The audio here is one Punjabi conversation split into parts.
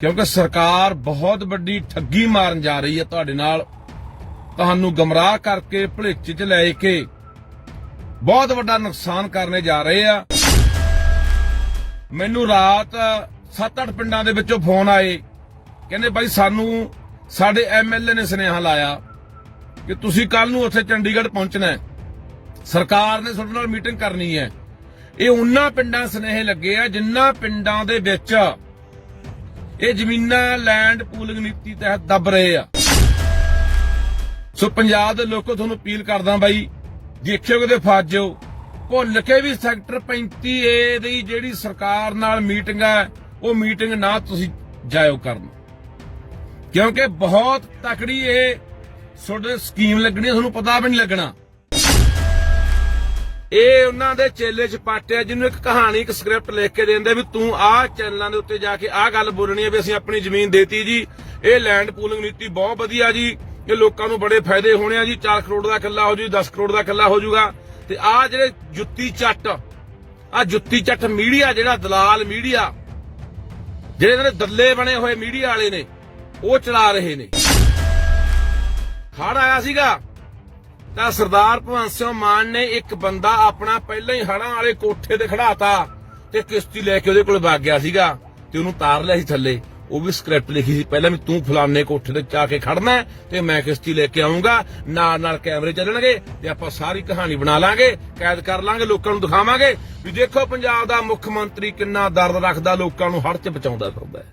ਕਿਉਂਕਿ ਸਰਕਾਰ ਬਹੁਤ ਵੱਡੀ ਠੱਗੀ ਮਾਰਨ ਜਾ ਰਹੀ ਹੈ ਤੁਹਾਡੇ ਨਾਲ। ਤੁਹਾਨੂੰ ਗਮਰਾਹ ਕਰਕੇ ਭੁਲੇਖੇ 'ਚ ਲੈ ਕੇ ਬਹੁਤ ਵੱਡਾ ਨੁਕਸਾਨ ਕਰਨੇ ਜਾ ਰਹੇ ਆ। ਮੈਨੂੰ ਰਾਤ 7-8 ਪਿੰਡਾਂ ਦੇ ਵਿੱਚੋਂ ਫੋਨ ਆਏ। ਕਹਿੰਦੇ ਬਾਈ ਸਾਨੂੰ ਸਾਡੇ ਐਮਐਲਏ ਨੇ ਸੁਨੇਹਾ ਲਾਇਆ ਕਿ ਤੁਸੀਂ ਕੱਲ ਨੂੰ ਉੱਥੇ ਚੰਡੀਗੜ੍ਹ ਪਹੁੰਚਣਾ ਹੈ। ਸਰਕਾਰ ਨੇ ਤੁਹਾਡੇ ਨਾਲ ਮੀਟਿੰਗ ਕਰਨੀ ਹੈ। ਇਹ ਉਹਨਾਂ ਪਿੰਡਾਂ ਸੁਨੇਹੇ ਲੱਗੇ ਆ ਜਿਨ੍ਹਾਂ ਪਿੰਡਾਂ ਦੇ ਵਿੱਚ ਇਹ ਜ਼ਮੀਨਾਂ ਲੈਂਡ ਪੂਲਿੰਗ ਨੀਤੀ ਤਹਿਤ ਦੱਬ ਰਹੇ ਆ। ਸੋ ਪੰਜਾਬ ਦੇ ਲੋਕੋ, ਤੁਹਾਨੂੰ ਅਪੀਲ ਕਰਦਾ ਬਾਈ, ਦੇਖਿਓ ਕਿਤੇ ਫਸ ਜਾਓ। ਭੁੱਲ ਕੇ ਵੀ ਸੈਕਟਰ 35 ਏ ਦੀ ਜਿਹੜੀ ਸਰਕਾਰ ਨਾਲ ਮੀਟਿੰਗ ਹੈ ਉਹ ਮੀਟਿੰਗ ਨਾ ਤੁਸੀਂ ਜਾਇਓ ਕਰਨ। ਕਿਉਂਕਿ ਬਹੁਤ ਤਕੜੀ ਇਹ ਤੁਹਾਡੇ ਸਕੀਮ ਲੱਗਣੀ ਤੁਹਾਨੂੰ ਪਤਾ ਵੀ ਨਹੀਂ ਲੱਗਣਾ। ਇਹ ਉਹਨਾਂ ਦੇ ਚੇਲੇ ਚ ਪਾਟਿਆ, ਜਿਹਨੂੰ ਇੱਕ ਕਹਾਣੀ, ਇੱਕ ਸਕ੍ਰਿਪਟ ਲਿਖ ਕੇ ਦਿੰਦੇ ਵੀ ਤੂੰ ਆਹ ਚੈਨਲਾਂ ਦੇ ਉੱਤੇ ਜਾ ਕੇ ਆਹ ਗੱਲ ਬੋਲਣੀ ਹੈ ਵੀ ਅਸੀਂ ਆਪਣੀ ਜ਼ਮੀਨ ਦੇਤੀ ਜੀ। ਇਹ ਲੈਂਡ ਪੂਲਿੰਗ ਨੀਤੀ ਬਹੁਤ ਵਧੀਆ ਜੀ। ਇਹ ਲੋਕਾਂ ਨੂੰ ਬੜੇ ਫਾਇਦੇ ਹੋਣੇ ਆ ਜੀ। 4 ਕਰੋੜ ਦਾ ਕਿੱਲਾ ਹੋ ਜੂ 10 ਕਰੋੜ ਦਾ ਕਿੱਲਾ ਹੋ ਜਾਊਗਾ ਤੇ ਆਹ ਜਿਹੜੇ ਜੁੱਤੀ ਚੱਟ ਆਹ ਜੁੱਤੀ ਚੱਟ ਮੀਡੀਆ ਜਿਹੜਾ ਦਲਾਲ ਮੀਡੀਆ, ਜਿਹੜੇ ਇਹਨਾਂ ਦੇ ਦੱਲੇ ਬਣੇ ਹੋਏ ਮੀਡੀਆ ਵਾਲੇ ਨੇ, ਉਹ ਚਲਾ ਰਹੇ ਨੇ। ਹੜ ਆਇਆ ਸੀਗਾ। ਤਾਂ ਸਰਦਾਰ ਭਗਵੰਤ ਸਿੰਘ ਮਾਨ ਨੇ ਇੱਕ ਬੰਦਾ ਆਪਣਾ ਪਹਿਲਾਂ ਹੀ ਹੜਾਂ ਵਾਲੇ ਕੋਠੇ ਤੇ ਖੜਾਤਾ ਤੇ ਕਿਸ਼ਤੀ ਲੈ ਕੇ ਉਹਦੇ ਕੋਲ ਵਗ ਗਿਆ ਸੀਗਾ ਤੇ ਉਹਨੂੰ ਤਾਰ ਲਿਆ ਸੀ ਥੱਲੇ। ਉਹ ਵੀ ਸਕ੍ਰਿਪਟ ਲਿਖੀ ਸੀ ਪਹਿਲਾਂ ਵੀ ਤੂੰ ਫਲਾਣੇ ਕੋਠੇ ਤੇ ਜਾ ਕੇ ਖੜਨਾ ਤੇ ਮੈਂ ਕਿਸ਼ਤੀ ਲੈ ਕੇ ਆਉਂਗਾ ਨਾਲ ਨਾਲ ਕੈਮਰੇ ਚੱਲਣਗੇ ਤੇ ਆਪਾਂ ਸਾਰੀ ਕਹਾਣੀ ਬਣਾ ਲਾਂਗੇ, ਕੈਦ ਕਰ ਲਾਂਗੇ, ਲੋਕਾਂ ਨੂੰ ਦਿਖਾਵਾਂਗੇ ਵੀ ਦੇਖੋ ਪੰਜਾਬ ਦਾ ਮੁੱਖ ਮੰਤਰੀ ਕਿੰਨਾ ਦਰਦ ਰੱਖਦਾ, ਲੋਕਾਂ ਨੂੰ ਹੜ ਚ ਬਚਾਉਂਦਾ ਫਿਰਦਾ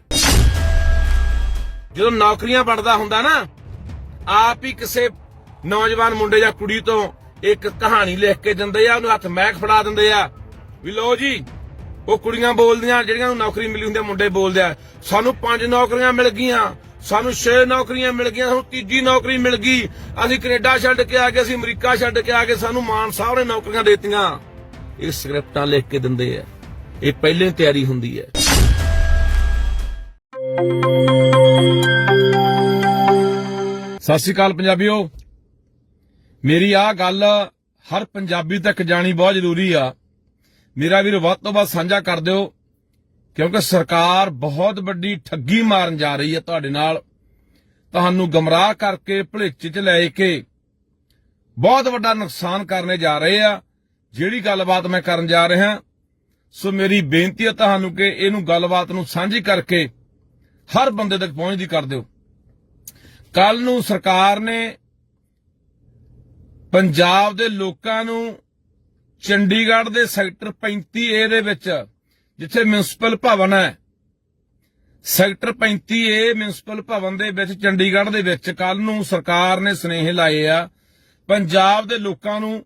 ਜਦੋਂ ਨੌਕਰੀਆਂ ਬਣਦਾ ਹੁੰਦਾ ਨਾ, ਆਪ ਹੀ ਕਿਸੇ ਨੌਜਵਾਨ ਮੁੰਡੇ ਜਾਂ ਕੁੜੀ ਤੋਂ ਇੱਕ ਕਹਾਣੀ ਲਿਖ ਕੇ ਦਿੰਦੇ ਆ, ਉਹਨੂੰ ਹੱਥ ਮਹਿਕ ਫੜਾ ਦਿੰਦੇ ਆ। ਵੀ ਲਓ ਜੀ, ਉਹ ਕੁੜੀਆਂ ਬੋਲਦੀਆਂ, ਜਿਹੜੀਆਂ ਨੂੰ ਨੌਕਰੀ ਮਿਲੀ ਹੁੰਦੀ ਮੁੰਡੇ ਬੋਲਦੇ ਆ। ਸਾਨੂੰ ਪੰਜ ਨੌਕਰੀਆਂ ਮਿਲ ਗਈਆਂ, ਸਾਨੂੰ 6 ਨੌਕਰੀਆਂ ਮਿਲ ਗਈਆਂ, ਸਾਨੂੰ ਤੀਜੀ ਨੌਕਰੀ ਮਿਲ ਗਈ। ਅਸੀਂ ਕੈਨੇਡਾ ਛੱਡ ਕੇ ਆ ਗਏ, ਅਸੀਂ ਅਮਰੀਕਾ ਛੱਡ ਕੇ ਆ ਗਏ, ਸਾਨੂੰ ਮਾਨ ਸਾਹਿਬ ਨੇ ਨੌਕਰੀਆਂ ਦੇਤੀਆਂ। ਇਹ ਸਕ੍ਰਿਪਟਾਂ ਲਿਖ ਕੇ ਦਿੰਦੇ ਆ। ਇਹ ਪਹਿਲੇ ਤਿਆਰੀ ਹੁੰਦੀ ਹੈ ਸਤਿ ਸ਼੍ਰੀ ਅਕਾਲ ਪੰਜਾਬੀਓ। ਮੇਰੀ ਆ ਗੱਲ ਹਰ ਪੰਜਾਬੀ ਤੱਕ ਜਾਣੀ ਬਹੁਤ ਜ਼ਰੂਰੀ ਆ। ਮੇਰਾ ਵੀਰ, ਵੱਧ ਤੋਂ ਵੱਧ ਸਾਂਝਾ ਕਰ ਦਿਓ, ਕਿਉਂਕਿ ਸਰਕਾਰ ਬਹੁਤ ਵੱਡੀ ਠੱਗੀ ਮਾਰਨ ਜਾ ਰਹੀ ਹੈ ਤੁਹਾਡੇ ਨਾਲ। ਤੁਹਾਨੂੰ ਗਮਰਾਹ ਕਰਕੇ ਭੁਲੇਖੇ 'ਚ ਲੈ ਕੇ ਬਹੁਤ ਵੱਡਾ ਨੁਕਸਾਨ ਕਰਨੇ ਜਾ ਰਹੇ ਆ। ਜਿਹੜੀ ਗੱਲਬਾਤ ਮੈਂ ਕਰਨ ਜਾ ਰਿਹਾ, ਸੋ ਮੇਰੀ ਬੇਨਤੀ ਹੈ ਤੁਹਾਨੂੰ ਕਿ ਇਹਨੂੰ ਗੱਲਬਾਤ ਨੂੰ ਸਾਂਝੀ ਕਰਕੇ ਹਰ ਬੰਦੇ ਤੱਕ ਪਹੁੰਚਦੀ ਕਰ ਦਿਓ। ਕੱਲ ਨੂੰ ਸਰਕਾਰ ਨੇ ਪੰਜਾਬ ਦੇ ਲੋਕਾਂ ਨੂੰ ਚੰਡੀਗੜ੍ਹ ਦੇ ਸੈਕਟਰ 35 ਏ ਦੇ ਵਿੱਚ, ਜਿੱਥੇ ਮਿਊਨਿਸਪਲ ਭਵਨ ਹੈ, ਸੈਕਟਰ 35 ਏ ਮਿਊਨਿਸਪਲ ਭਵਨ ਦੇ ਵਿੱਚ, ਚੰਡੀਗੜ੍ਹ ਦੇ ਵਿੱਚ ਕੱਲ ਨੂੰ ਸਰਕਾਰ ਨੇ ਸਨੇਹ ਲਾਏ ਆ, ਪੰਜਾਬ ਦੇ ਲੋਕਾਂ ਨੂੰ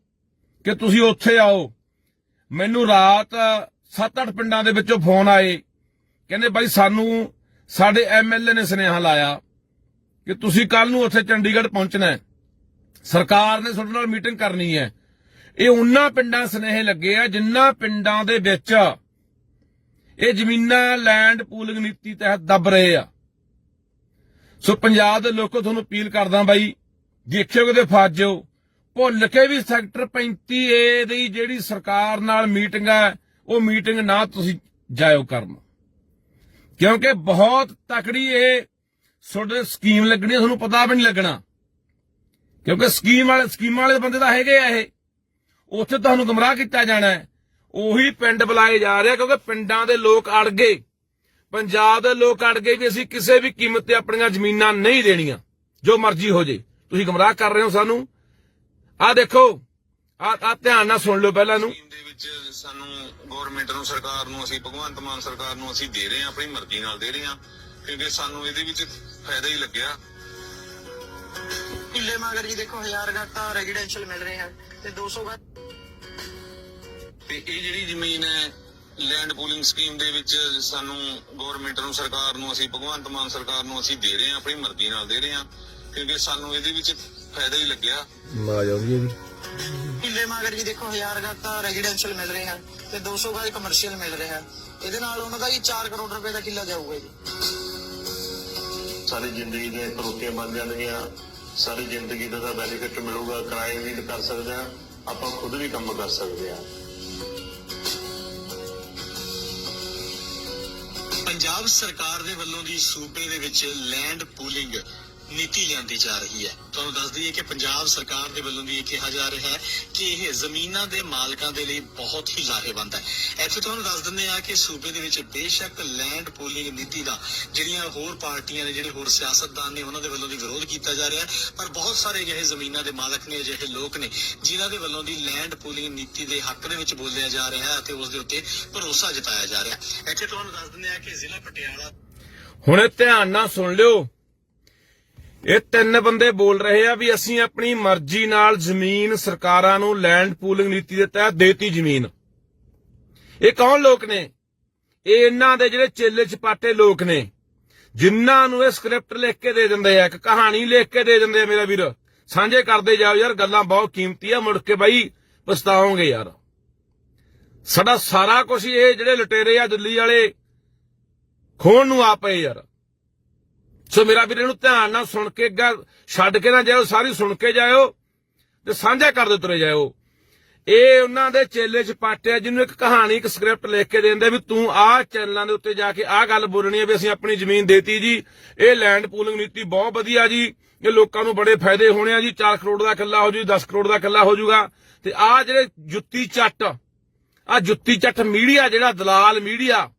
ਕਿ ਤੁਸੀਂ ਉੱਥੇ ਆਓ। ਮੈਨੂੰ ਰਾਤ 7-8 ਪਿੰਡਾਂ ਦੇ ਵਿੱਚੋਂ ਫੋਨ ਆਏ, ਕਹਿੰਦੇ ਬਾਈ ਸਾਨੂੰ ਸਾਡੇ ਐਮਐਲਏ ਨੇ ਸੁਨੇਹਾ ਲਾਇਆ ਕਿ ਤੁਸੀਂ ਕੱਲ ਨੂੰ ਉੱਥੇ ਚੰਡੀਗੜ੍ਹ ਪਹੁੰਚਣਾ ਹੈ। ਸਰਕਾਰ ਨੇ ਤੁਹਾਡੇ ਨਾਲ ਮੀਟਿੰਗ ਕਰਨੀ ਹੈ। ਇਹ ਉਹਨਾਂ ਪਿੰਡਾਂ ਸੁਨੇਹੇ ਲੱਗੇ ਆ, ਜਿਨ੍ਹਾਂ ਪਿੰਡਾਂ ਦੇ ਵਿੱਚ ਇਹ ਜ਼ਮੀਨਾਂ ਲੈਂਡ ਪੂਲਿੰਗ ਨੀਤੀ ਤਹਿਤ ਦੱਬ ਰਹੇ ਆ। ਸੋ ਪੰਜਾਬ ਦੇ ਲੋਕੋ, ਤੁਹਾਨੂੰ ਅਪੀਲ ਕਰਦਾ ਬਾਈ, ਦੇਖਿਓ ਕਿਤੇ ਫਸ ਜਾਓ ਭੁੱਲ ਕੇ ਵੀ ਸੈਕਟਰ 35 ਏ ਦੀ ਜਿਹੜੀ ਸਰਕਾਰ ਨਾਲ ਮੀਟਿੰਗ ਹੈ, ਉਹ ਮੀਟਿੰਗ ਨਾ ਤੁਸੀਂ ਜਾਇਓ ਕਰਨ। ਕਿਉਂਕਿ ਬਹੁਤ ਤਕੜੀ ਇਹ ਤੁਹਾਡੇ ਸਕੀਮ ਲੱਗਣੀ ਤੁਹਾਨੂੰ ਪਤਾ ਵੀ ਨਹੀਂ ਲੱਗਣਾ। ਕਿਉਂਕਿ ਸਕੀਮ ਵਾਲੇ ਸਕੀਮਾਂ ਵਾਲੇ ਬੰਦੇ ਤਾਂ ਹੈਗੇ ਆ ਇਹ। ਉੱਥੇ ਤੁਹਾਨੂੰ ਗਮਰਾਹ ਕੀਤਾ ਜਾਣਾ ਹੈ। ਉਹੀ ਪਿੰਡ ਬੁਲਾਏ ਜਾ ਰਹੇ ਕਿਉਂਕਿ ਪਿੰਡਾਂ ਦੇ ਲੋਕ ਅੜ ਗਏ। ਪੰਜਾਬ ਦੇ ਲੋਕ ਅੜ ਗਏ ਵੀ ਅਸੀਂ ਕਿਸੇ ਵੀ ਕੀਮਤ ਤੇ ਆਪਣੀਆਂ ਜ਼ਮੀਨਾਂ ਨਹੀਂ ਦੇਣੀਆਂ। ਜੋ ਮਰਜ਼ੀ ਹੋ ਜੇ। ਤੁਸੀਂ ਗਮਰਾਹ ਕਰ ਰਹੇ ਹੋ ਸਾਨੂੰ। ਆਹ ਦੇਖੋ। ਆ ਆ ਧਿਆਨ ਨਾਲ ਸੁਣ ਲਓ ਪਹਿਲਾਂ ਨੂੰ। ਦੇ ਵਿੱਚ ਸਾਨੂੰ ਗਵਰਨਮੈਂਟ ਨੂੰ, ਸਰਕਾਰ ਨੂੰ ਅਸੀਂ, ਭਗਵੰਤ ਮਾਨ ਸਰਕਾਰ ਨੂੰ ਅਸੀਂ ਦੇ ਰਹੇ ਹਾਂ, ਆਪਣੀ ਮਰਜ਼ੀ ਨਾਲ ਦੇ ਰਹੇ ਹਾਂ। ਕਿਉਂਕਿ ਸਾਨੂੰ ਇਹਦੇ ਵਿੱਚ ਫਾਇਦਾ ਹੀ ਲੱਗਿਆ। ਕਿੱਲੇ ਮਗਰ ਜੀ ਦੇਖੋ 1000 ਘੱਟਾ ਰੈਜ਼ੀਡੈਂਸ਼ੀਅਲ ਮਿਲ ਰਹੇ ਹਨ ਤੇ 200 ਘੱਟ ਤੇ ਇਹ ਜਿਹੜੀ ਜ਼ਮੀਨ ਹੈ ਲੈਂਡ ਪੂਲਿੰਗ ਸਕੀਮ ਦੇ ਵਿੱਚ ਸਾਨੂੰ ਗਵਰਨਮੈਂਟ ਨੂੰ ਸਰਕਾਰ ਨੂੰ ਅਸੀਂ ਭਗਵੰਤ ਮਾਨ ਸਰਕਾਰ ਨੂੰ ਅਸੀਂ ਦੇ ਰਹੇ ਹਾਂ ਆਪਣੀ ਮਰਜ਼ੀ ਨਾਲ ਦੇ ਰਹੇ ਹਾਂ ਕਿਉਂਕਿ ਸਾਨੂੰ ਇਹਦੇ ਵਿੱਚ ਫਾਇਦਾ ਹੀ ਲੱਗਿਆ। ਕਿੱਲੇ ਮਗਰ ਜੀ ਦੇਖੋ 1000 ਘੱਟਾ ਰੈਜ਼ੀਡੈਂਸ਼ੀਅਲ ਮਿਲ ਰਹੇ ਹਨ ਤੇ 200 ਘੱਟ ਕਮਰਸ਼ੀਅਲ ਮਿਲ ਰਹੇ। ਹਨ ਇਹਦੇ ਨਾਲ ਉਹਨਾਂ ਦਾ ਜੀ 4 ਕਰੋੜ ਰੁਪਏ ਦਾ ਕਿੱਲਾ ਜਾਊਗਾ ਜੀ। ਸਾਰੀ ਜ਼ਿੰਦਗੀ ਦੇ ਕਰੋਟੀਆਂ ਬਣ ਜਾਣਗੀਆਂ ਸਾਰੀ ਜ਼ਿੰਦਗੀ ਦਾ ਤਾਂ ਬੈਨੀਫਿਟ ਮਿਲੂਗਾ ਕਿਰਾਏ ਵੀ ਕਰ ਸਕਦੇ ਆ ਆਪਾਂ ਖੁਦ ਵੀ ਕੰਮ ਕਰ ਸਕਦੇ ਆ ਪੰਜਾਬ ਸਰਕਾਰ ਦੇ ਵੱਲੋਂ ਦੀ ਸੂਬੇ ਦੇ ਵਿੱਚ ਲੈਂਡ ਪੂਲਿੰਗ ਨੀਤੀ ਲਿਆਂਦੀ ਜਾ ਰਹੀ ਹੈ। ਤੁਹਾਨੂੰ ਦੱਸ ਦਈਏ ਕਿ ਪੰਜਾਬ ਸਰਕਾਰ ਦੇ ਵੱਲੋਂ ਵੀ ਇਹ ਕਿਹਾ ਜਾ ਰਿਹਾ ਹੈ ਕਿ ਇਹ ਜ਼ਮੀਨਾਂ ਦੇ ਮਾਲਕਾਂ ਦੇ ਲਈ ਬਹੁਤ ਹੀ ਲਾਹੇਵੰਦ ਹੈ। ਇੱਥੇ ਤੁਹਾਨੂੰ ਦੱਸ ਦਿੰਦੇ ਆ ਕਿ ਸੂਬੇ ਦੇ ਵਿੱਚ ਬੇਸ਼ੱਕ ਲੈਂਡ ਪੂਲਿੰਗ ਨੀਤੀ ਦਾ ਜਿਹੜੀਆਂ ਹੋਰ ਪਾਰਟੀਆਂ ਨੇ, ਜਿਹੜੇ ਹੋਰ ਸਿਆਸਤਦਾਨ ਨੇ, ਉਹਨਾਂ ਦੇ ਵੱਲੋਂ ਵੀ ਵਿਰੋਧ ਕੀਤਾ ਜਾ ਰਿਹਾ ਹੈ। ਪਰ ਬਹੁਤ ਸਾਰੇ ਅਜਿਹੇ ਜ਼ਮੀਨਾਂ ਦੇ ਮਾਲਕ ਨੇ, ਅਜਿਹੇ ਲੋਕ ਨੇ, ਜਿਨ੍ਹਾਂ ਦੇ ਵੱਲੋਂ ਦੀ ਲੈਂਡ ਪੂਲਿੰਗ ਨੀਤੀ ਦੇ ਹੱਕ ਦੇ ਵਿੱਚ ਬੋਲਿਆ ਜਾ ਰਿਹਾ ਹੈ ਅਤੇ ਉਸ ਦੇ ਉੱਤੇ ਭਰੋਸਾ ਜਤਾਇਆ ਜਾ ਰਿਹਾ ਹੈ। ਇੱਥੇ ਤੁਹਾਨੂੰ ਦੱਸ ਦਿੰਦੇ ਆ ਕਿ ਜ਼ਿਲ੍ਹਾ ਪਟਿਆਲਾ ਹੁਣ ਧਿਆਨ ਨਾਲ ਸੁਣ ਲਿਓ। ਇਹ ਤਿੰਨ ਬੰਦੇ ਬੋਲ ਰਹੇ ਆ ਵੀ ਅਸੀਂ ਆਪਣੀ ਮਰਜ਼ੀ ਨਾਲ ਜ਼ਮੀਨ ਸਰਕਾਰਾਂ ਨੂੰ ਲੈਂਡ ਪੂਲਿੰਗ ਨੀਤੀ ਦੇ ਤਹਿਤ ਦੇਤੀ ਜ਼ਮੀਨ। ਇਹ ਕੌਣ ਲੋਕ ਨੇ? ਇਹ ਇਹਨਾਂ ਦੇ ਜਿਹੜੇ ਚੇਲੇ ਚਪਾਟੇ ਲੋਕ ਨੇ, ਜਿਨ੍ਹਾਂ ਨੂੰ ਇਹ ਸਕ੍ਰਿਪਟ ਲਿਖ ਕੇ ਦੇ ਦਿੰਦੇ ਆ, ਇੱਕ ਕਹਾਣੀ ਲਿਖ ਕੇ ਦੇ ਦਿੰਦੇ ਆ ਮੇਰਾ ਵੀਰ। ਸਾਂਝੇ ਕਰਦੇ ਜਾਓ ਯਾਰ, ਗੱਲਾਂ ਬਹੁਤ ਕੀਮਤੀ ਆ, ਮੁੜ ਕੇ ਬਾਈ ਪਛਤਾਓਗੇ ਯਾਰ। ਸਾਡਾ ਸਾਰਾ ਕੁਝ ਇਹ ਜਿਹੜੇ ਲੁਟੇਰੇ ਆ ਦਿੱਲੀ ਵਾਲੇ, ਖੋਣ ਨੂੰ ਆ ਪਏ ਯਾਰ। ਸੋ ਮੇਰਾ ਵੀਰ, ਇਹਨੂੰ ਧਿਆਨ ਨਾਲ ਸੁਣ ਕੇ ਛੱਡ ਕੇ ਨਾ ਜਾਇਓ, ਸਾਰੀ ਸੁਣ ਕੇ ਜਾਇਓ ਤੇ ਸਾਂਝਾ ਕਰਦੇ ਤੁਰੇ ਜਾਇਓ। ਇਹ ਉਹਨਾਂ ਦੇ ਚੇਲੇ ਚ ਪਾਟਿਆ ਜਿਹਨੂੰ ਇੱਕ ਕਹਾਣੀ, ਇੱਕ ਸਕ੍ਰਿਪਟ ਲਿਖ ਕੇ ਦਿੰਦੇ ਵੀ ਤੂੰ ਆਹ ਚੈਨਲਾਂ ਦੇ ਉੱਤੇ ਜਾ ਕੇ ਆਹ ਗੱਲ ਬੋਲਣੀ ਹੈ ਵੀ ਅਸੀਂ ਆਪਣੀ ਜ਼ਮੀਨ ਦੇਤੀ ਜੀ, ਇਹ ਲੈਂਡ ਪੂਲਿੰਗ ਨੀਤੀ ਬਹੁਤ ਵਧੀਆ ਜੀ, ਇਹ ਲੋਕਾਂ ਨੂੰ ਬੜੇ ਫਾਇਦੇ ਹੋਣੇ ਆ ਜੀ 4 ਕਰੋੜ ਦਾ ਕਿੱਲਾ ਹੋ ਜੂ 10 ਕਰੋੜ ਦਾ ਕਿੱਲਾ ਹੋ ਜਾਊਗਾ ਤੇ ਆਹ ਜਿਹੜੇ ਜੁੱਤੀ ਚੱਟ ਆ ਜੁੱਤੀ ਚੱਟ ਮੀਡੀਆ, ਜਿਹੜਾ ਦਲਾਲ ਮੀਡੀਆ,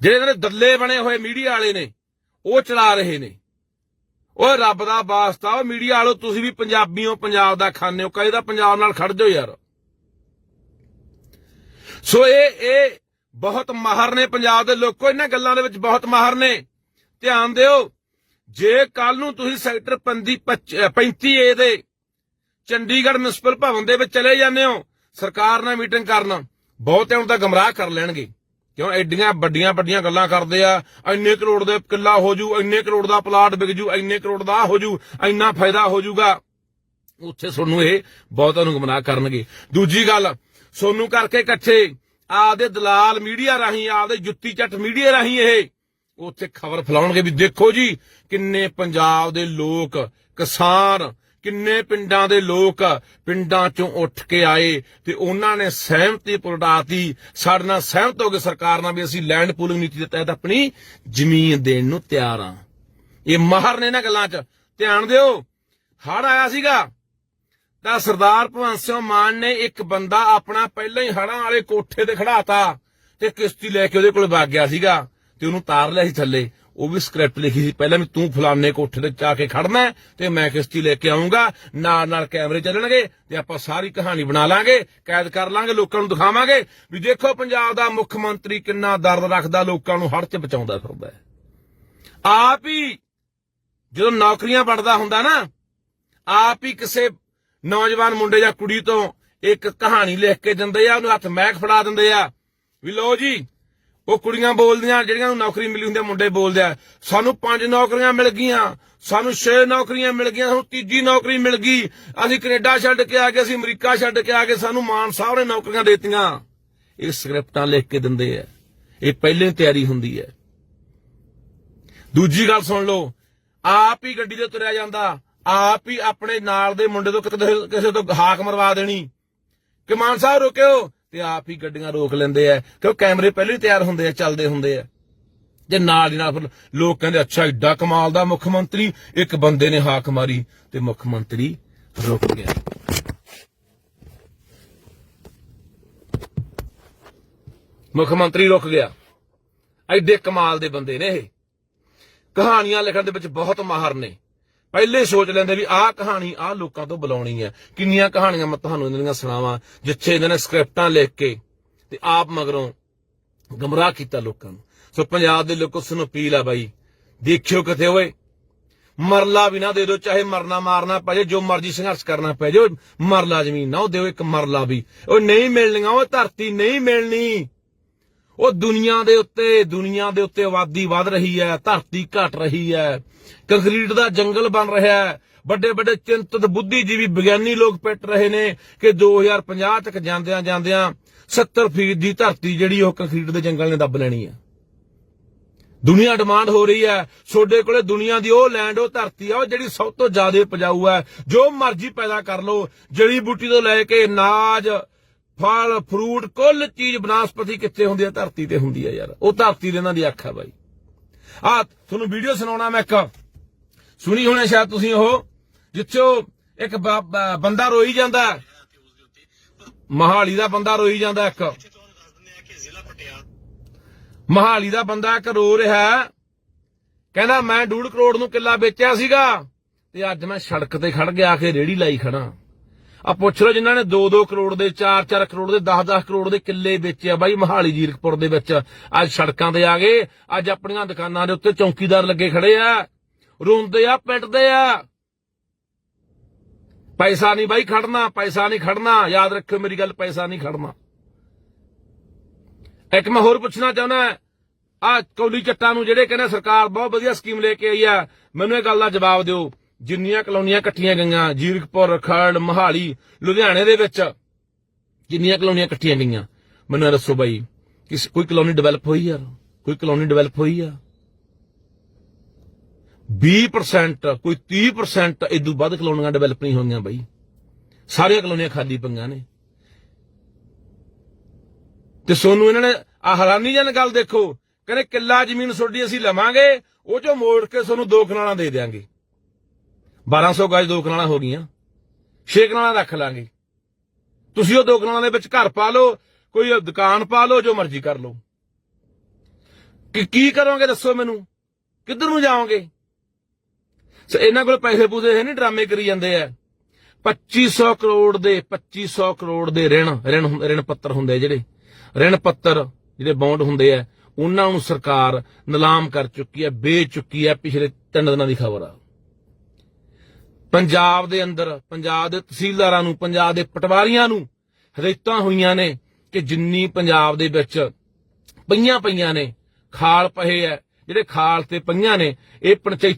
ਜਿਹੜੇ ਇਹਨਾਂ ਦੇ ਦੱਲੇ ਬਣੇ ਹੋਏ ਮੀਡੀਆ ਵਾਲੇ ਨੇ ਉਹ ਚਲਾ ਰਹੇ ਨੇ। ਓਏ ਰੱਬ ਦਾ ਵਾਸਤਾ ਉਹ ਮੀਡੀਆ ਵਾਲੋ, ਤੁਸੀਂ ਵੀ ਪੰਜਾਬੀ ਹੋ ਪੰਜਾਬ ਦਾ ਖਾਣੇ ਹੋ। ਕਹੇ ਦਾ ਪੰਜਾਬ ਨਾਲ ਖੜ ਜਾਓ ਯਾਰ। ਸੋ ਇਹ ਇਹ ਬਹੁਤ ਮਾਹਰ ਨੇ ਪੰਜਾਬ ਦੇ ਲੋਕੋ। ਇਹਨਾਂ ਗੱਲਾਂ ਦੇ ਵਿੱਚ ਬਹੁਤ ਮਾਹਰ ਨੇ। ਧਿਆਨ ਦਿਓ, ਜੇ ਕੱਲ ਨੂੰ ਤੁਸੀਂ ਸੈਕਟਰ 35 ਏ ਦੇ ਚੰਡੀਗੜ੍ਹ ਮਿਊਨਿਸਪਲ ਭਵਨ ਦੇ ਵਿੱਚ ਚਲੇ ਜਾਂਦੇ ਹੋ, ਸਰਕਾਰ ਨਾਲ ਮੀਟਿੰਗ ਕਰਨ, ਬਹੁਤਿਆਂ ਨੂੰ ਤਾਂ ਗਮਰਾਹ ਕਰ ਲੈਣਗੇ। ਕਿਉਂ? ਐਡੀਆਂ ਵੱਡੀਆਂ ਵੱਡੀਆਂ ਗੱਲਾਂ ਕਰਦੇ ਆ। ਇੰਨੇ ਕਰੋੜ ਦੇ ਕਿੱਲਾ ਹੋ ਜੂ, ਇੰਨੇ ਕਰੋੜ ਦਾ ਪਲਾਟ ਵਿਕ ਜੂ, ਇੰਨੇ ਕਰੋੜ ਦਾ ਹੋ ਜੂ, ਇੰਨਾ ਫਾਇਦਾ ਹੋ ਜੂਗਾ। ਉੱਥੇ ਤੁਹਾਨੂੰ ਇਹ ਬਹੁਤਾਂ ਨੂੰ ਗਮਰਾਹ ਕਰਨਗੇ। ਦੂਜੀ ਗੱਲ, ਸੋਨੂੰ ਕਰਕੇ ਇਕੱਠੇ ਆਪਦੇ ਦਲਾਲ ਮੀਡੀਆ ਰਾਹੀਂ, ਆਪਦੇ ਜੁੱਤੀ ਚੱਟ ਮੀਡੀਆ ਰਾਹੀਂ ਇਹ ਉੱਥੇ ਖਬਰ ਫੈਲਾਉਣਗੇ ਵੀ ਦੇਖੋ ਜੀ, ਕਿੰਨੇ ਪੰਜਾਬ ਦੇ ਲੋਕ ਕਿਸਾਨ ਕਿੰਨੇ ਪਿੰਡਾਂ ਦੇ ਲੋਕ ਪਿੰਡਾਂ ਚੋਂ ਉੱਠ ਕੇ ਆਏ ਤੇ ਉਹਨਾਂ ਨੇ ਸਹਿਮਤੀ ਪ੍ਰਗਟਾਤੀ ਸਾਡੇ ਨਾਲ ਸਹਿਮਤ ਹੋ ਕੇ ਸਰਕਾਰ ਨਾਲ ਵੀ ਅਸੀਂ ਲੈਂਡ ਪੂਲਿੰਗ ਨੀਤੀ ਦੇ ਤਹਿਤ ਆਪਣੀ ਜ਼ਮੀਨ ਦੇਣ ਨੂੰ ਤਿਆਰ ਆ ਇਹ ਮਾਹਰ ਨੇ ਇਹਨਾਂ ਗੱਲਾਂ 'ਚ। ਧਿਆਨ ਦਿਓ ਹੜ ਆਇਆ ਸੀਗਾ। ਤਾਂ ਸਰਦਾਰ ਭਗਵੰਤ ਸਿੰਘ ਮਾਨ ਨੇ ਇੱਕ ਬੰਦਾ ਆਪਣਾ ਪਹਿਲਾਂ ਹੀ ਹੜਾਂ ਵਾਲੇ ਕੋਠੇ ਤੇ ਖੜਾਤਾ ਤੇ ਕਿਸ਼ਤੀ ਲੈ ਕੇ ਉਹਦੇ ਕੋਲ ਵਗ ਗਿਆ ਸੀਗਾ ਤੇ ਉਹਨੂੰ ਤਾਰ ਲਿਆ ਸੀ ਥੱਲੇ। ਉਹ ਵੀ ਸਕ੍ਰਿਪਟ ਲਿਖੀ ਸੀ ਪਹਿਲਾਂ ਵੀ ਤੂੰ ਫਲਾਣੇ ਕੋਠੇ ਤੇ ਜਾ ਕੇ ਖੜਨਾ ਤੇ ਮੈਂ ਕਿਸ਼ਤੀ ਲੈ ਕੇ ਆਉਂਗਾ ਨਾਲ ਨਾਲ ਕੈਮਰੇ ਚੱਲਣਗੇ ਤੇ ਆਪਾਂ ਸਾਰੀ ਕਹਾਣੀ ਬਣਾ ਲਾਂਗੇ, ਕੈਦ ਕਰ ਲਾਂਗੇ, ਲੋਕਾਂ ਨੂੰ ਦਿਖਾਵਾਂਗੇ ਵੀ ਦੇਖੋ ਪੰਜਾਬ ਦਾ ਮੁੱਖ ਮੰਤਰੀ ਕਿੰਨਾ ਦਰਦ ਰੱਖਦਾ, ਲੋਕਾਂ ਨੂੰ ਹੜ 'ਚ ਬਚਾਉਂਦਾ ਫਿਰਦਾ ਹੈ। ਆਪ ਹੀ ਜਦੋਂ ਨੌਕਰੀਆਂ ਵੜਦਾ ਹੁੰਦਾ ਨਾ, ਆਪ ਹੀ ਕਿਸੇ ਨੌਜਵਾਨ ਮੁੰਡੇ ਜਾਂ ਕੁੜੀ ਤੋਂ ਇੱਕ ਕਹਾਣੀ ਲਿਖ ਕੇ ਦਿੰਦੇ ਆ, ਉਹਨੂੰ ਹੱਥ ਮਹਿਕ ਫੜਾ ਦਿੰਦੇ ਆ, ਵੀ ਲੋ ਜੀ ਉਹ ਕੁੜੀਆਂ ਬੋਲਦੀਆਂ, ਜਿਹੜੀਆਂ ਨੂੰ ਨੌਕਰੀ ਮਿਲੀ ਹੁੰਦੀ ਮੁੰਡੇ ਬੋਲਦੇ ਆ। ਸਾਨੂੰ ਪੰਜ ਨੌਕਰੀਆਂ ਮਿਲ ਗਈਆਂ। ਸਾਨੂੰ ਛੇ ਨੌਕਰੀਆਂ ਮਿਲ ਗਈਆਂ, ਸਾਨੂੰ ਤੀਜੀ ਨੌਕਰੀ ਮਿਲ ਗਈ। ਅਸੀਂ ਕੈਨੇਡਾ ਛੱਡ ਕੇ ਆ ਗਏ, ਅਸੀਂ ਅਮਰੀਕਾ ਛੱਡ ਕੇ ਆ ਗਏ, ਸਾਨੂੰ ਮਾਨ ਸਾਹਿਬ ਨੇ ਨੌਕਰੀਆਂ ਦਿੱਤੀਆਂ। ਇਹ ਸਕ੍ਰਿਪਟਾਂ ਲਿਖ ਕੇ ਦਿੰਦੇ ਆ। ਇਹ ਪਹਿਲੇ ਤਿਆਰੀ ਹੁੰਦੀ ਹੈ ਦੂਜੀ ਗੱਲ ਸੁਣ ਲਓ, ਆਪ ਹੀ ਗੱਡੀ ਤੇ ਤੁਰਿਆ ਜਾਂਦਾ। ਆਪ ਹੀ ਆਪਣੇ ਨਾਲ ਦੇ ਮੁੰਡੇ ਤੋਂ ਕਿਸੇ ਤੋਂ ਹਾਕ ਮਰਵਾ ਦੇਣੀ। ਕਿ ਮਾਨ ਸਾਹਿਬ ਰੁਕਿਓ। ਤੇ ਆਪ ਹੀ ਗੱਡੀਆਂ ਰੋਕ ਲੈਂਦੇ ਆ। ਕਿਉਂ ਕੈਮਰੇ ਪਹਿਲਾਂ ਹੀ ਤਿਆਰ ਹੁੰਦੇ ਆ, ਚੱਲਦੇ ਹੁੰਦੇ ਆ। ਜੇ ਨਾਲ ਦੀ ਨਾਲ ਫਿਰ ਲੋਕ ਕਹਿੰਦੇ, ਅੱਛਾ, ਏਡਾ ਕਮਾਲ ਦਾ ਮੁੱਖ ਮੰਤਰੀ। ਇੱਕ ਬੰਦੇ ਨੇ ਹਾਕ ਮਾਰੀ ਤੇ ਮੁੱਖ ਮੰਤਰੀ ਰੁਕ ਗਿਆ। ਮੁੱਖ ਮੰਤਰੀ ਰੁਕ ਗਿਆ। ਐਡੇ ਕਮਾਲ ਦੇ ਬੰਦੇ ਨੇ ਇਹ। ਕਹਾਣੀਆਂ ਲਿਖਣ ਦੇ ਵਿੱਚ ਬਹੁਤ ਮਾਹਰ ਨੇ। ਪਹਿਲੇ ਸੋਚ ਲੈਂਦੇ ਵੀ ਆਹ ਕਹਾਣੀ ਆਹ ਲੋਕਾਂ ਤੋਂ ਬੁਲਾਉਣੀ ਹੈ। ਕਿੰਨੀਆਂ ਕਹਾਣੀਆਂ ਮੈਂ ਤੁਹਾਨੂੰ ਇਹਨਾਂ ਦੀਆਂ ਸੁਣਾਵਾਂ, ਜਿੱਥੇ ਇਹਨਾਂ ਨੇ ਸਕ੍ਰਿਪਟਾਂ ਲਿਖ ਕੇ ਤੇ ਆਪ ਮਗਰੋਂ ਗਮਰਾਹ ਕੀਤਾ ਲੋਕਾਂ ਨੂੰ। ਸੋ ਪੰਜਾਬ ਦੇ ਲੋਕੋ ਸੁਣ ਅਪੀਲ ਆ ਬਾਈ, ਦੇਖਿਓ ਕਿਤੇ ਓਏ। ਮਰਲਾ ਵੀ ਨਾ ਦੇ ਦਿਓ, ਚਾਹੇ ਮਰਨਾ ਮਾਰਨਾ ਪੈ ਜਾਏ, ਜੋ ਮਰਜ਼ੀ ਸੰਘਰਸ਼ ਕਰਨਾ ਪੈ ਜਾਏ ਮਰਲਾ ਜ਼ਮੀਨ ਨਾ ਉਹ ਦਿਓ, ਇੱਕ ਮਰਲਾ ਵੀ। ਉਹ ਨਹੀਂ ਮਿਲਣੀਆਂ ਉਹ ਧਰਤੀ ਨਹੀਂ ਮਿਲਣੀ। ਉਹ ਦੁਨੀਆ ਦੇ ਉੱਤੇ, ਦੁਨੀਆ ਦੇ ਉੱਤੇ ਆਬਾਦੀ ਵੱਧ ਰਹੀ ਹੈ, ਧਰਤੀ ਘਟ ਰਹੀ ਹੈ ਕੰਕਰੀਟ ਦਾ ਜੰਗਲ ਬਣ ਰਿਹਾ ਹੈ ਵੱਡੇ ਵੱਡੇ ਚਿੰਤਤ ਬੁੱਧੀਜੀਵੀ ਵਿਗਿਆਨੀ ਲੋਕ ਪਿੱਟ ਰਹੇ ਨੇ ਕਿ 2050 ਤੱਕ ਜਾਂਦਿਆਂ ਜਾਂਦਿਆਂ 70% ਦੀ ਧਰਤੀ ਜਿਹੜੀ ਉਹ ਕੰਕਰੀਟ ਦੇ ਜੰਗਲ ਨੇ ਦੱਬ ਲੈਣੀ ਹੈ। ਦੁਨੀਆ ਡਿਮਾਂਡ ਹੋ ਰਹੀ ਹੈ। ਛੋਡੇ ਕੋਲੇ ਦੁਨੀਆ ਦੀ ਉਹ ਲੈਂਡ ਉਹ ਧਰਤੀ ਆ, ਉਹ ਜਿਹੜੀ ਸਭ ਤੋਂ ਜ਼ਿਆਦਾ ਉਪਜਾਊ ਹੈ, ਜੋ ਮਰਜ਼ੀ ਪੈਦਾ ਕਰ ਲਓ, ਜੜੀ ਬੂਟੀ ਤੋਂ ਲੈ ਕੇ ਨਾਜ ਫਲ, ਫਰੂਟ, ਕੁੱਲ ਚੀਜ਼ ਬਨਾਸਪਤੀ ਕਿੱਥੇ ਹੁੰਦੀ ਹੈ ਧਰਤੀ ਤੇ ਹੁੰਦੀ ਹੈ ਯਾਰ। ਉਹ ਧਰਤੀ ਦੇ ਇਹਨਾਂ ਦੀ ਅੱਖ ਹੈ ਬਾਈ। ਆ, ਤੁਹਾਨੂੰ ਵੀਡੀਓ ਸੁਣਾਉਣਾ ਮੈਂ ਇੱਕ। ਸੁਣੀ ਹੋਣੀ ਸ਼ਾਇਦ ਤੁਸੀਂ ਉਹ, ਜਿੱਥੇ ਇੱਕ ਬੰਦਾ ਰੋਈ ਜਾਂਦਾ। ਹੈ। ਮਹਾਲੀ ਦਾ ਬੰਦਾ ਰੋਈ ਜਾਂਦਾ ਇੱਕ। ਤੁਹਾਨੂੰ ਮਹਾਲੀ ਦਾ ਬੰਦਾ ਇੱਕ ਰੋ ਰਿਹਾ। ਕਹਿੰਦਾ, ਮੈਂ 2 ਕਰੋੜ ਨੂੰ ਕਿੱਲਾ ਵੇਚਿਆ ਸੀਗਾ, ਤੇ ਅੱਜ ਮੈਂ ਸੜਕ ਤੇ ਖੜ ਗਿਆ ਕੇ ਰੇੜੀ ਲਾਈ ਖੜਾ। ਆ ਪੁੱਛ ਲਓ ਜਿਨ੍ਹਾਂ ਨੇ 2-2 ਕਰੋੜ ਦੇ 4-4 ਕਰੋੜ ਦੇ 10-10 ਕਰੋੜ ਦੇ ਕਿੱਲੇ ਵੇਚੇ ਆ ਬਾਈ ਮਹਾਲੀ ਜੀਰਕਪੁਰ ਦੇ ਵਿੱਚ। ਅੱਜ ਸੜਕਾਂ ਤੇ ਆ ਗਏ, ਅੱਜ ਆਪਣੀਆਂ ਦੁਕਾਨਾਂ ਦੇ ਉੱਤੇ ਚੌਕੀਦਾਰ ਲੱਗੇ ਖੜੇ ਆ। ਰੋਂਦੇ ਆ, ਪਿੱਟਦੇ ਆ। ਪੈਸਾ ਨਹੀਂ ਬਾਈ ਖੜਨਾ, ਪੈਸਾ ਨਹੀਂ ਖੜਨਾ। ਯਾਦ ਰੱਖਿਓ ਮੇਰੀ ਗੱਲ, ਪੈਸਾ ਨਹੀਂ ਖੜਨਾ। ਇੱਕ ਮੈਂ ਹੋਰ ਪੁੱਛਣਾ ਚਾਹੁੰਦਾ ਆ ਕੌਲੀ ਚੱਟਾਂ ਨੂੰ ਜਿਹੜੇ ਕਹਿੰਦੇ ਸਰਕਾਰ ਬਹੁਤ ਵਧੀਆ ਸਕੀਮ ਲੈ ਕੇ ਆਈ ਆ, ਮੈਨੂੰ ਇਹ ਗੱਲ ਦਾ ਜਵਾਬ ਦਿਓ। ਜਿੰਨੀਆਂ ਕਲੋਨੀਆਂ ਇਕੱਠੀਆਂ ਗਈਆਂ, ਜੀਰਕਪੁਰ ਖਰੜ ਮਹਾਲੀ, ਲੁਧਿਆਣੇ ਦੇ ਵਿੱਚ ਜਿੰਨੀਆਂ ਕਲੋਨੀਆਂ ਇਕੱਠੀਆਂ ਗਈਆਂ? ਮੈਨੂੰ ਇਹ ਦੱਸੋ ਬਾਈ, ਕਿਸ, ਕੋਈ ਕਲੋਨੀ ਡਿਵੈਲਪ ਹੋਈ ਯਾਰ ਕੋਈ ਕਲੋਨੀ ਡਿਵੈਲਪ ਹੋਈ ਆ? 20% ਕੋਈ 30% ਇਦੋਂ ਵੱਧ ਕਲੋਨੀਆਂ ਡਿਵੈਲਪ ਨਹੀਂ ਹੋਈਆਂ ਬਾਈ। ਸਾਰੀਆਂ ਕਲੋਨੀਆਂ ਖਾਲੀ ਪਈਆਂ ਨੇ। ਤੇ ਸੋਨੂੰ ਇਹਨਾਂ ਨੇ ਆ ਹੈਰਾਨੀ ਗੱਲ ਦੇਖੋ, ਕਹਿੰਦੇ ਕਿੱਲਾ ਜ਼ਮੀਨ ਤੁਹਾਡੀ ਅਸੀਂ ਲਵਾਂਗੇ, ਉਹ ਚੋਂ ਮੋੜ ਕੇ ਤੁਹਾਨੂੰ ਦੋ ਕਨਾਲਾਂ ਦੇ ਦੇਾਂਗੇ 1200 ਗਜ ਦੋ ਕਨਾਲਾਂ ਹੋ ਗਈਆਂ। ਛੇ ਕਨਾਲਾਂ ਰੱਖ ਲਾਂਗੇ। ਤੁਸੀਂ ਉਹ ਦੋ ਕਨਾਲਾਂ ਦੇ ਵਿੱਚ ਘਰ ਪਾ ਲਓ, ਕੋਈ ਦੁਕਾਨ ਪਾ ਲਓ, ਜੋ ਮਰਜ਼ੀ ਕਰ ਲਓ। ਕਿ ਕੀ ਕਰੋਗੇ ਦੱਸੋ ਮੈਨੂੰ? ਕਿੱਧਰ ਨੂੰ ਜਾਓਗੇ? ਸੋ ਇਹਨਾਂ ਕੋਲ ਪੈਸੇ ਪੂਸੇ ਹੈ ਨਹੀਂ ਡਰਾਮੇ ਕਰੀ ਜਾਂਦੇ ਆ। 2500 ਕਰੋੜ ਦੇ 2500 ਕਰੋੜ ਦੇ ਰਿਣ ਰਿਣ ਰਿਣ ਪੱਤਰ ਹੁੰਦੇ ਜਿਹੜੇ। ਰਿਣ ਪੱਤਰ ਜਿਹੜੇ ਬੌਂਡ ਹੁੰਦੇ ਆ, ਉਹਨਾਂ ਨੂੰ ਸਰਕਾਰ ਨਿਲਾਮ ਕਰ ਚੁੱਕੀ ਹੈ ਵੇਚ ਚੁੱਕੀ ਹੈ ਪਿਛਲੇ ਤਿੰਨ ਦਿਨਾਂ ਦੀ ਖਬਰ ਆ। ਪੰਜਾਬ ਦੇ ਅੰਦਰ, ਪੰਜਾਬ ਦੇ ਤਹਿਸੀਲਦਾਰਾਂ ਨੂੰ, ਪੰਜਾਬ ਦੇ ਪਟਵਾਰੀਆਂ ਨੂੰ ਹਦਾਇਤਾਂ ਹੋਈਆਂ ਨੇ ਕਿ ਜਿੰਨੀ ਪੰਜਾਬ ਦੇ ਵਿੱਚ ਪਈਆਂ ਪਈਆਂ ਨੇ, ਖਾਲ ਪਏ ਐ ਜਿਹੜੇ ਖਾਲ ਤੇ ਪਈਆਂ ਨੇ, ਇਹ ਪੰਚਾਇਤ